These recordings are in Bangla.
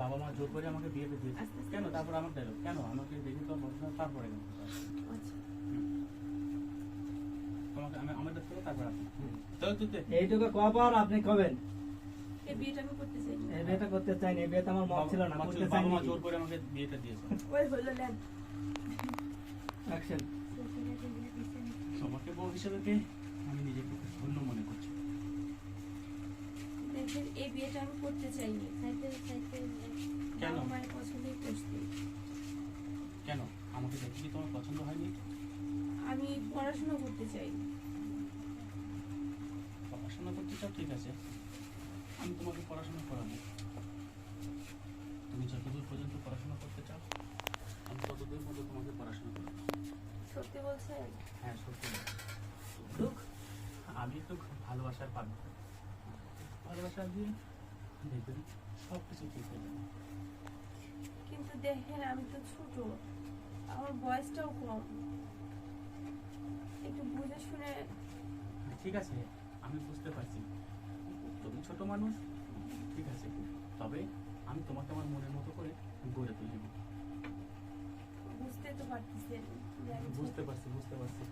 বাবা মা জোর করে আমাকে বিয়েতে দিয়েছে। কেন? তারপর আমার ডায়লগ কেন? আমাকে দেখি তো হয়, তারপরে কেন? আচ্ছা। তোমাকে আমি আমাদের থেকে তারপর তুই দে। এইটুকু কবার আপনি কবেন? এই বিয়েটা আমি করতে চাই। এই বিয়েটা করতে চাইনি। এই বিয়েতে আমার মত ছিল না করতে মা জোর করে আমাকে বিয়েটা দিয়েছে। ওই হলো অ্যাকশন তোমাকে বউ হিসেবে পেয়ে বিয়েটা আমি করতে চাইনি। চাইতে চাইতে কেন? মায়ের পছন্দই করতে কেন? আমাকে দেখে কি তোমার পছন্দ হয়নি? আমি পড়াশোনা করতে চাই পড়াশোনা করতে চাও ঠিক আছে। আমি তোমাকে পড়াশোনা করাবো। তুমি যতদূর পর্যন্ত পড়াশোনা করতে চাও আমি ততদূর পর্যন্ত তোমাকে পড়াশোনা করাবো। সত্যি বলছেন? হ্যাঁ সত্যি। আমি একটু ভালোবাসার পাবো ভালোবাসা দিয়ে দেখবেন সব কিছু ঠিক হয়ে যাবে কিন্তু দেখেন আমি তো ছোট। আমার বয়সটাও কম। একটু বুঝে শুনে ঠিক আছে আমি বুঝতে পারছি। তুমি ছোট মানুষ ঠিক আছে। তবে আমি তোমাকে আমার মনের মতো করে গড়ে তুলব বুঝতে তো আমি বুঝতে পারছি বুঝতে পারছি।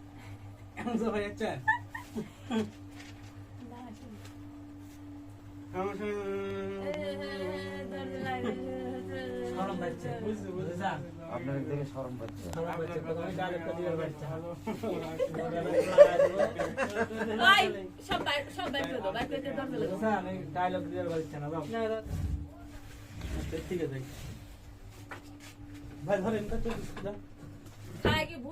কেমন সবাই যাচ্ছেন না, আসলে। শরম পাচ্ছে বুঝছি, বুঝছি। বুঝছেন? আপনার দেখে শরম পাচ্ছে শরম পাচ্ছে তো তুমি ডায়লগটা দিবে পারছে ওই, সব দিয়ে ডায়লগ দিবে পারছে। না ঠিক আছে। ভাই ধরেন তো কি ভুল